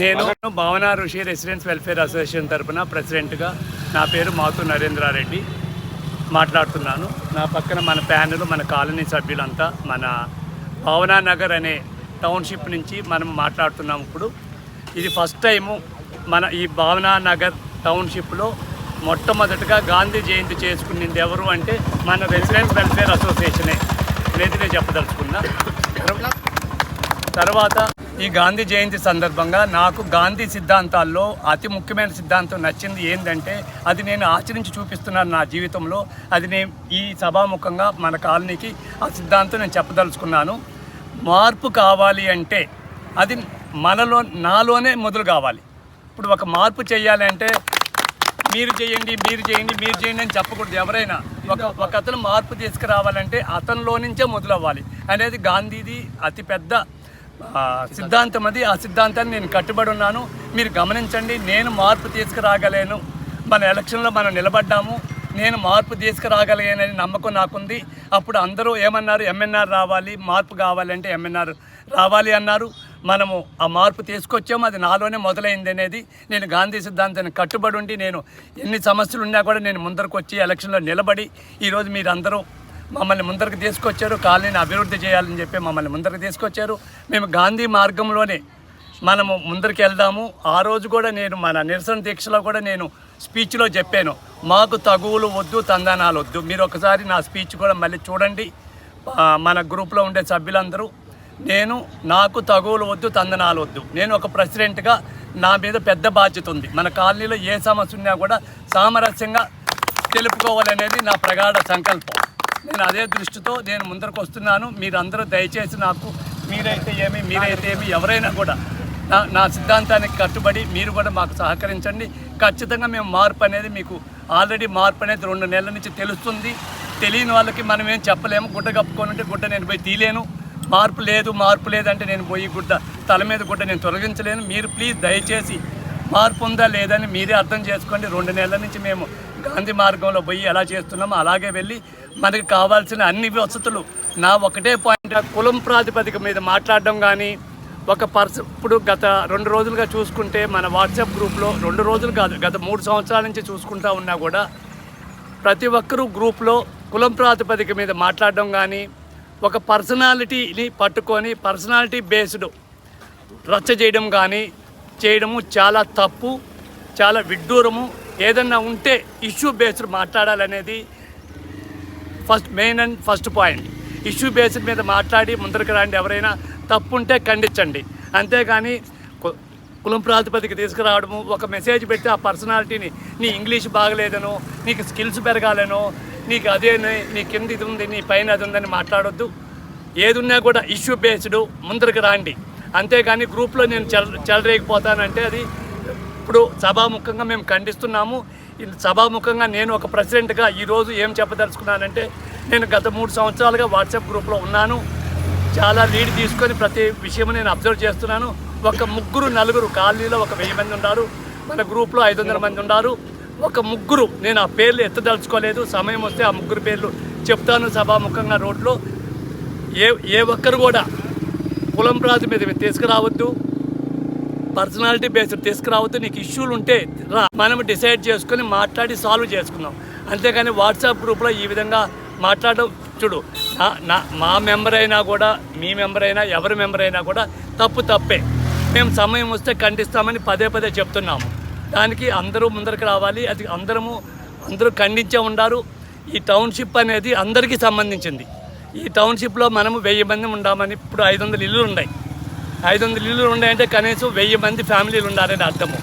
నేను భావన ఋషి రెసిడెన్స్ వెల్ఫేర్ అసోసియేషన్ తరపున ప్రెసిడెంట్గా నా పేరు మాతు నరేంద్రారెడ్డి మాట్లాడుతున్నాను. నా పక్కన మన ప్యానెల్ మన కాలనీ సభ్యులంతా మన భావనా నగర్ అనే టౌన్షిప్ నుంచి మనం మాట్లాడుతున్నాం ఇప్పుడు. ఇది ఫస్ట్ టైము మన ఈ భావనా నగర్ టౌన్షిప్లో మొట్టమొదటిగా గాంధీ జయంతి చేసుకునేది ఎవరు అంటే మన రెసిడెన్స్ వెల్ఫేర్ అసోసియేషనే. అనేది నేను చెప్పదలుచుకున్నా. తర్వాత ఈ గాంధీ జయంతి సందర్భంగా నాకు గాంధీ సిద్ధాంతాల్లో అతి ముఖ్యమైన సిద్ధాంతం నచ్చింది ఏంటంటే అది నేను ఆచరించి చూపిస్తున్నాను నా జీవితంలో. అది నేను ఈ సభాముఖంగా మన కాలనీకి ఆ సిద్ధాంతం నేను చెప్పదలుచుకున్నాను. మార్పు కావాలి అంటే అది మనలో నాలోనే మొదలు కావాలి. ఇప్పుడు ఒక మార్పు చేయాలి అంటే మీరు చేయండి మీరు చేయండి మీరు చేయండి అని చెప్పకూడదు ఎవరైనా. ఒక ఒక అతను మార్పు తీసుకురావాలంటే అతనిలో నుంచే మొదలవ్వాలి. అనేది గాంధీది అతిపెద్ద సిద్ధాంతం అది ఆ సిద్ధాంతాన్ని నేను కట్టుబడి ఉన్నాను. మీరు గమనించండి నేను మార్పు తీసుకురాగలేను. మన ఎలక్షన్లో మనం నిలబడ్డాము. నేను మార్పు తీసుకురాగలిగానని నమ్మకం నాకుంది. అప్పుడు అందరూ ఏమన్నారు? ఎంఎన్ఆర్ రావాలి మార్పు కావాలంటే ఎంఎన్ఆర్ రావాలి అన్నారు. మనము ఆ మార్పు తీసుకొచ్చాము. అది నాలోనే మొదలైంది అనేది నేను గాంధీ సిద్ధాంతాన్ని కట్టుబడి ఉండి నేను ఎన్ని సమస్యలు ఉన్నా కూడా నేను ముందరకు వచ్చి ఎలక్షన్లో నిలబడి ఈరోజు మీరందరూ మమ్మల్ని ముందరకు తీసుకొచ్చారు కాలనీని అభివృద్ధి చేయాలని చెప్పి మమ్మల్ని ముందరకు తీసుకొచ్చారు. మేము గాంధీ మార్గంలోనే మనము ముందరికి వెళ్దాము. ఆ రోజు కూడా నేను మన నిరసన దీక్షలో కూడా నేను స్పీచ్లో చెప్పాను. మాకు తగువులు వద్దు తందనాలు వద్దు. మీరు ఒకసారి నా స్పీచ్ కూడా మళ్ళీ చూడండి. మన గ్రూప్లో ఉండే సభ్యులందరూ నేను నాకు తగువులు వద్దు తందనాలు వద్దు. నేను ఒక ప్రెసిడెంట్గా నా మీద పెద్ద బాధ్యత ఉంది. మన కాలనీలో ఏ సమస్య ఉన్నా కూడా సామరస్యంగా తెలుపుకోవాలనేది నా ప్రగాఢ సంకల్పం. నేను అదే దృష్టితో నేను ముందరకు వస్తున్నాను. మీరందరూ దయచేసి నాకు మీరైతే ఏమి మీరైతే ఏమి ఎవరైనా కూడా నా నా సిద్ధాంతానికి కట్టుబడి మీరు కూడా మాకు సహకరించండి. ఖచ్చితంగా మేము మార్పు అనేది మీకు ఆల్రెడీ మార్పు అనేది రెండు నెలల నుంచి తెలుస్తుంది. తెలియని వాళ్ళకి మనం ఏం చెప్పలేము. గుడ్డ కప్పుకోనంటే గుడ్డ నేను పోయి తీలేను. మార్పు లేదు మార్పు లేదంటే నేను పోయి గుడ్డ తల మీద గుడ్డ నేను తొలగించలేను. మీరు ప్లీజ్ దయచేసి మార్పు ఉందా లేదని మీరే అర్థం చేసుకోండి. రెండు నెలల నుంచి మేము గాంధీ మార్గంలో పోయి ఎలా చేస్తున్నామో అలాగే వెళ్ళి మనకి కావాల్సిన అన్ని వసతులు. నా ఒకటే పాయింట్ కులం ప్రాతిపదిక మీద మాట్లాడడం కానీ ఒక పర్స ఇప్పుడు గత రెండు రోజులుగా చూసుకుంటే మన వాట్సాప్ గ్రూప్లో రెండు రోజులు కాదు గత మూడు సంవత్సరాల నుంచి చూసుకుంటా ఉన్నా కూడా ప్రతి ఒక్కరూ గ్రూప్లో కులం ప్రాతిపదిక మీద మాట్లాడడం కానీ ఒక పర్సనాలిటీని పట్టుకొని పర్సనాలిటీ బేస్డ్ రచ్చ చేయడం కానీ చేయడము చాలా తప్పు చాలా విడ్డూరము. ఏదన్నా ఉంటే issue based మాట్లాడాలనేది first main and first point. Issue based మీద మాట్లాడి ముందరికి రాండి. ఎవరైనా తప్పు ఉంటే ఖండించండి. అంతేగాని కు- కులం ప్రాతిపదిక తీసుకురావడము ఒక మెసేజ్ పెట్టి ఆ పర్సనాలిటీని నీ ఇంగ్లీష్ బాగలేదనో నీకు స్కిల్స్ పెరగాలనో నీకు అదే నీ కింద ఇది ఉంది నీ పైన అది ఉందని మాట్లాడొద్దు. ఏదున్నా కూడా ఇష్యూ బేస్డ్ ముందరికి రాండి. అంతేగాని గ్రూప్లో నేను చెల చెలరేగిపోతానంటే అది ఇప్పుడు సభాముఖంగా మేము ఖండిస్తున్నాము. సభాముఖంగా నేను ఒక ప్రెసిడెంట్గా ఈరోజు ఏం చెప్పదలుచుకున్నానంటే నేను గత మూడు సంవత్సరాలుగా వాట్సాప్ గ్రూప్లో ఉన్నాను. చాలా లీడ్ తీసుకొని ప్రతి విషయం నేను అబ్జర్వ్ చేస్తున్నాను. ఒక ముగ్గురు నలుగురు కాలనీలో ఒక వెయ్యి మంది ఉన్నారు మన గ్రూప్లో ఐదు వందల మంది ఉన్నారు ఒక ముగ్గురు నేను ఆ పేర్లు ఎత్తదలుచుకోలేదు. సమయం వస్తే ఆ ముగ్గురు పేర్లు చెప్తాను సభాముఖంగా రోడ్లో. ఏ ఏ ఒక్కరు కూడా కులం ప్రాతి మీద తీసుకురావద్దు. పర్సనాలిటీ బేస్డ్ తీసుకురావద్దు నీకు ఇష్యూలు ఉంటే రా. మనం డిసైడ్ చేసుకొని మాట్లాడి సాల్వ్ చేసుకుందాం. అంతేగాని వాట్సాప్ గ్రూప్లో ఈ విధంగా మాట్లాడడం చూడు నా నా మా మెంబర్ అయినా కూడా మీ మెంబర్ అయినా ఎవరి మెంబర్ అయినా కూడా తప్పు తప్పే. మేము సమయం వస్తే ఖండిస్తామని పదే పదే చెప్తున్నాము. దానికి అందరూ ముందరికి రావాలి అది అందరము అందరూ ఖండించే ఉండారు. ఈ టౌన్షిప్ అనేది అందరికీ సంబంధించింది. ఈ టౌన్షిప్లో మనము వెయ్యి మంది ఉండామని ఇప్పుడు ఐదు వందల ఇల్లులు ఉన్నాయి ఐదు వందల ఇల్లులు ఉన్నాయంటే కనీసం వెయ్యి మంది ఫ్యామిలీలు ఉండాలని అర్థము.